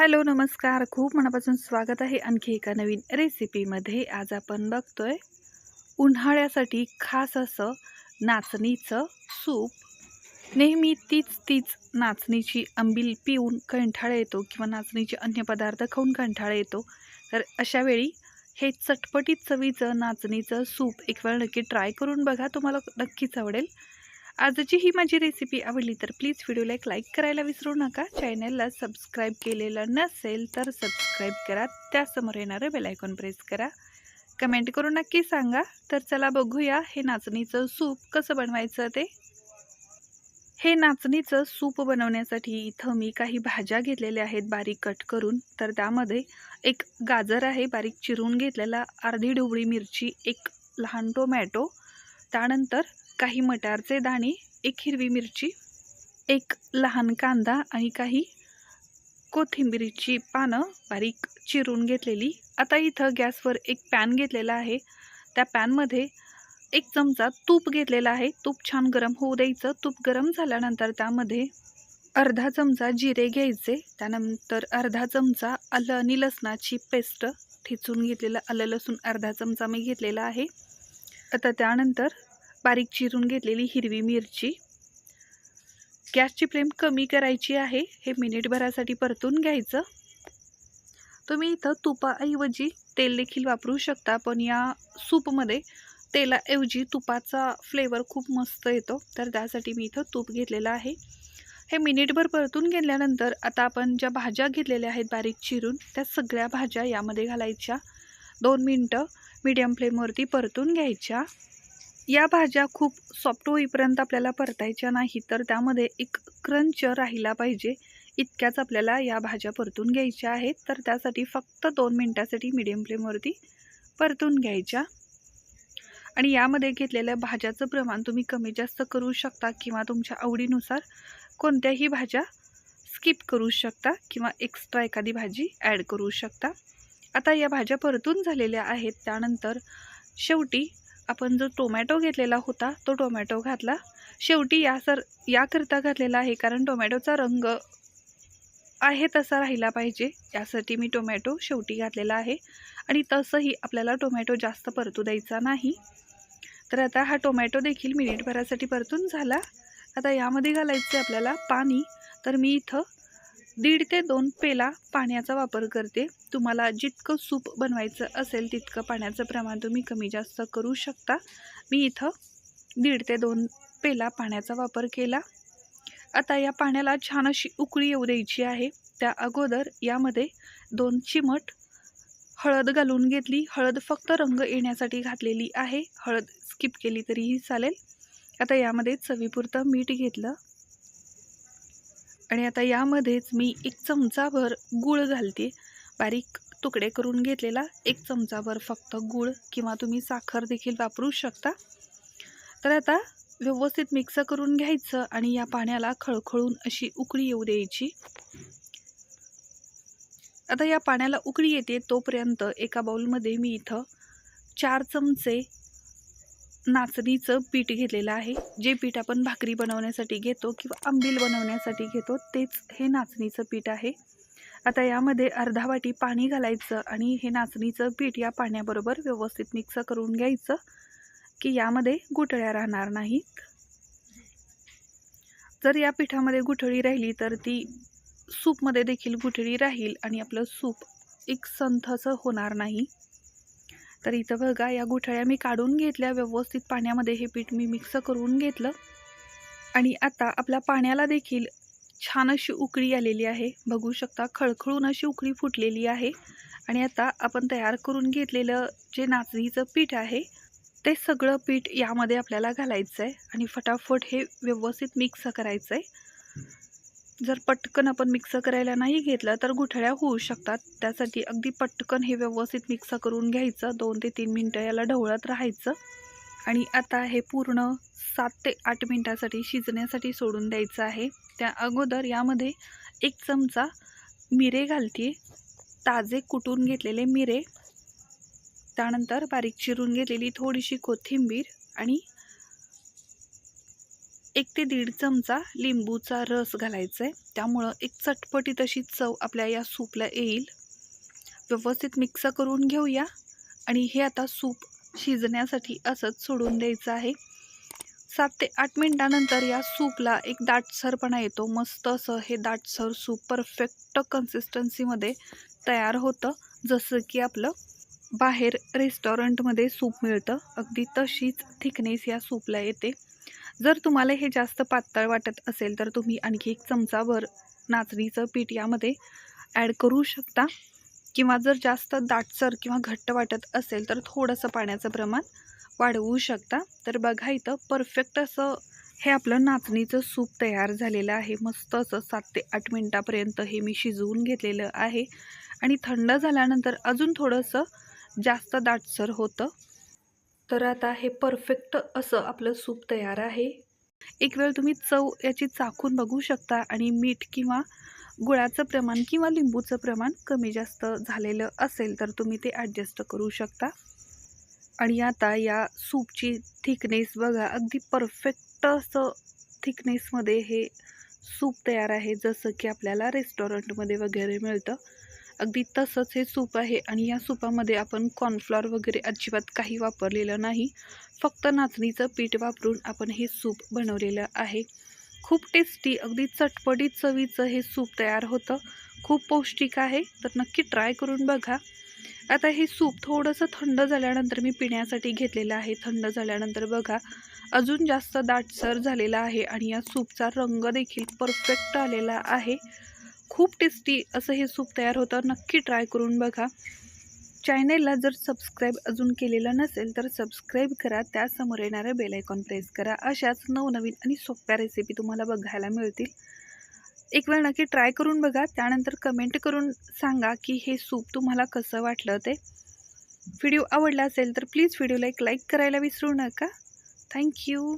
Hello नमस्कार. खूप मनापासून स्वागत आहे आणखी एका नवीन रेसिपीमध्ये. आज आपण बघतोय उन्हाळ्यासाठी खास असं नाचणीचं सूप. नेहमी तीच तीच नाचणीची आंबील पिऊन कंठाळा येतो किंवा नाचणीचे अन्य पदार्थ खाऊन कंठाळा येतो. तर अशा वेळी हे चटपटीत चवीचं नाचणीचं सूप एक वेळ नक्की ट्राय करून बघा. तुम्हाला नक्कीच आवडेल. आजची ही माझी रेसिपी आवडली तर प्लीज व्हिडिओला एक लाईक करायला विसरू नका. चॅनलला सबस्क्राईब केलेलं नसेल तर सबस्क्राईब करा. त्यासमोर येणारं बेलायकॉन प्रेस करा. कमेंट करून नक्की सांगा. तर चला बघूया हे नाचणीचं सूप कसं बनवायचं ते. हे नाचणीचं सूप बनवण्यासाठी इथं मी काही भाज्या घेतलेल्या आहेत बारीक कट करून. तर त्यामध्ये एक गाजर आहे बारीक चिरून घेतलेला अर्धी ढोबळी मिरची एक लहान टोमॅटो त्यानंतर काही मटारचे दाणे एक हिरवी मिरची एक लहान कांदा आणि काही कोथिंबिरीची पानं बारीक चिरून घेतलेली. आता इथं गॅसवर एक पॅन घेतलेला आहे. त्या पॅनमध्ये एक चमचा तूप घेतलेला आहे. तूप छान गरम होऊ द्यायचं. तूप गरम झाल्यानंतर त्यामध्ये अर्धा चमचा जिरे घ्यायचे. त्यानंतर अर्धा चमचा आलं आणि लसणाची पेस्ट ठेचून घेतलेलं आलं लसूण अर्धा चमचा मी घेतलेला आहे. आता त्यानंतर बारीक चिरून घेतलेली हिरवी मिरची. गॅसची फ्लेम कमी करायची आहे. हे मिनिटभरासाठी परतून घ्यायचं. तुम्ही इथं तुपाऐवजी तेल देखील वापरू शकता पण या सूपमध्ये तेलाऐवजी तुपाचा फ्लेवर खूप मस्त येतो. तर त्यासाठी मी इथं तूप घेतलेलं आहे. हे मिनिटभर परतून घेतल्यानंतर आता आपण ज्या भाज्या घेतलेल्या आहेत बारीक चिरून त्या सगळ्या भाज्या यामध्ये घालायच्या. दोन मिनटं मीडियम फ्लेमवरती परतून घ्यायच्या. या भाज्या खूप सॉफ्ट होईपर्यंत आपल्याला परतायच्या नाही तर त्यामध्ये एक क्रंच राहिला पाहिजे. इतक्याच आपल्याला या भाज्या परतून घ्यायच्या आहेत. तर त्यासाठी फक्त दोन मिनटासाठी मीडियम फ्लेमवरती परतून घ्यायच्या. आणि यामध्ये घेतलेल्या भाज्याचं प्रमाण तुम्ही कमी जास्त करू शकता किंवा तुमच्या आवडीनुसार कोणत्याही भाज्या स्किप करू शकता किंवा एक्स्ट्रा एखादी भाजी ॲड करू शकता. आता या भाज्या परतून झालेल्या आहेत. त्यानंतर शेवटी आपण जो टोमॅटो घेतलेला होता तो टोमॅटो घातला. शेवटी या सर याकरिता घातलेला आहे कारण टोमॅटोचा रंग आहे तसा राहिला पाहिजे. यासाठी मी टोमॅटो शेवटी घातलेला आहे. आणि तसंही आपल्याला टोमॅटो जास्त परतू द्यायचा नाही. तर आता हा टोमॅटो देखील मिनिटभरासाठी परतून झाला. आता यामध्ये घालायचे आपल्याला पाणी. तर मी इथं दीड ते दोन पेला पाण्याचा वापर करते. तुम्हाला जितकं सूप बनवायचं असेल तितकं पाण्याचं प्रमाण तुम्ही कमी जास्त करू शकता. मी इथं दीड ते दोन पेला पाण्याचा वापर केला. आता या पाण्याला छान अशी उकळी येऊ द्यायची आहे. त्या अगोदर यामध्ये दोन चिमट हळद घालून घेतली. हळद फक्त रंग येण्यासाठी घातलेली आहे. हळद स्किप केली तरीही चालेल. आता यामध्ये चवीपुरतं मीठ घेतलं. आणि आता यामध्येच मी एक चमचाभर गूळ घालते. बारीक तुकडे करून घेतलेला एक चमचाभर फक्त गूळ किंवा तुम्ही साखर देखील वापरू शकता. तर आता व्यवस्थित मिक्स करून घ्यायचं आणि या पाण्याला खळखळून अशी उकळी येऊ द्यायची. आता या पाण्याला उकळी येते तोपर्यंत एका बाउलमध्ये मी इथं चार चमचे नाचणीचं पीठ घेतलेलं आहे. जे पीठ आपण भाकरी बनवण्यासाठी घेतो किंवा आंबील बनवण्यासाठी घेतो तेच हे नाचणीचं पीठ आहे. आता यामध्ये अर्धा वाटी पाणी घालायचं आणि हे नाचणीचं पीठ या पाण्याबरोबर व्यवस्थित मिक्स करून घ्यायचं की यामध्ये गुठळ्या राहणार नाहीत. जर या पिठामध्ये गुठळी राहिली तर ती सूपमध्ये देखील गुठळी राहील आणि आपलं सूप एक संथचं होणार नाही. तर इथं बघा या गुठळ्या मी काढून घेतल्या व्यवस्थित पाण्यामध्ये हे पीठ मी मिक्स करून घेतलं. आणि आता आपल्या पाण्याला देखील छान अशी उकळी आलेली आहे. बघू शकता खळखळून अशी उकळी फुटलेली आहे. आणि आता आपण तयार करून घेतलेलं जे नाचणीचं पीठ आहे ते सगळं पीठ यामध्ये आपल्याला घालायचं आहे आणि फटाफट हे व्यवस्थित मिक्स करायचं आहे जर पटकन आपण मिक्स करायला नाही घेतलं तर गुठळ्या होऊ शकतात. त्यासाठी अगदी पटकन हे व्यवस्थित मिक्स करून घ्यायचं. दोन ते तीन मिनटं याला ढवळत राहायचं. आणि आता हे पूर्ण सात ते आठ मिनटासाठी शिजण्यासाठी सोडून द्यायचं आहे. त्या अगोदर यामध्ये एक चमचा मिरे घालते ताजे कुटून घेतलेले मिरे. त्यानंतर बारीक चिरून घेतलेली थोडीशी कोथिंबीर आणि एक ते दीड चमचा लिंबूचा रस घालायचा आहे त्यामुळं एक चटपटीत अशी चव आपल्या या सूपला येईल. व्यवस्थित मिक्स करून घेऊया. आणि हे आता सूप शिजण्यासाठी असंच सोडून द्यायचं आहे. सात ते आठ मिनटानंतर या सूपला एक दाटसरपणा येतो. मस्त असं हे दाटसर सूप परफेक्ट कन्सिस्टन्सीमध्ये तयार होतं. जसं की आपलं बाहेर रेस्टॉरंटमध्ये सूप मिळतं. अगदी तशीच थिकनेस या सूपला येते. जर तुम्हाला हे जास्त पातळ वाटत असेल तर तुम्ही आणखी एक चमचाभर नाचणीचं पीठ यामध्ये ॲड करू शकता. किंवा जर जास्त दाटसर किंवा घट्ट वाटत असेल तर थोडंसं पाण्याचं प्रमाण वाढवू शकता. तर बघा इथं परफेक्ट असं हे आपलं नाचणीचं सूप तयार झालेलं आहे. मस्त असं सात ते आठ मिनटापर्यंत हे मी शिजवून घेतलेलं आहे. आणि थंड झाल्यानंतर अजून थोडंसं जास्त दाटसर होतं. तर आता हे परफेक्ट असं आपलं सूप तयार आहे. एक वेळ तुम्ही चव याची चाखून बघू शकता आणि मीठ किंवा गुळाचं प्रमाण किंवा लिंबूचं प्रमाण कमी जास्त झालेलं असेल तर तुम्ही ते ॲडजस्ट करू शकता. आणि आता या सूपची थिकनेस बघा अगदी परफेक्ट असं थिकनेसमध्ये हे सूप तयार आहे जसं की आपल्याला रेस्टॉरंटमध्ये वगैरे मिळतं. अगदी तसंच हे सूप आहे आणि या सूपामध्ये आपण कॉर्नफ्लॉर वगैरे अजिबात काही वापरलेलं नाही. फक्त नाचणीचं पीठ वापरून आपण हे सूप बनवलेलं आहे. खूप टेस्टी अगदी चटपटीत चवीचं हे सूप तयार होतं. खूप पौष्टिक आहे तर नक्की ट्राय करून बघा. आता हे सूप थोडंसं थंड झाल्यानंतर मी पिण्यासाठी घेतलेलं आहे. थंड झाल्यानंतर बघा अजून जास्त दाटसर झालेला आहे आणि या सूपचा रंग देखील परफेक्ट आलेला आहे. खूप टेस्टी असं हे सूप तयार होतं. नक्की ट्राय करून बघा. चॅनेलला जर सबस्क्राईब अजून केलेलं नसेल तर सबस्क्राईब करा. त्यासमोर येणारं बेलायकॉन प्रेस करा. अशाच नवनवीन आणि सोप्या रेसिपी तुम्हाला बघायला मिळतील. एक वेळ नक्की ट्राय करून बघा. त्यानंतर कमेंट करून सांगा की हे सूप तुम्हाला कसं वाटलं ते. व्हिडिओ आवडला असेल तर प्लीज व्हिडिओला एक लाईक करायला विसरू नका. थँक्यू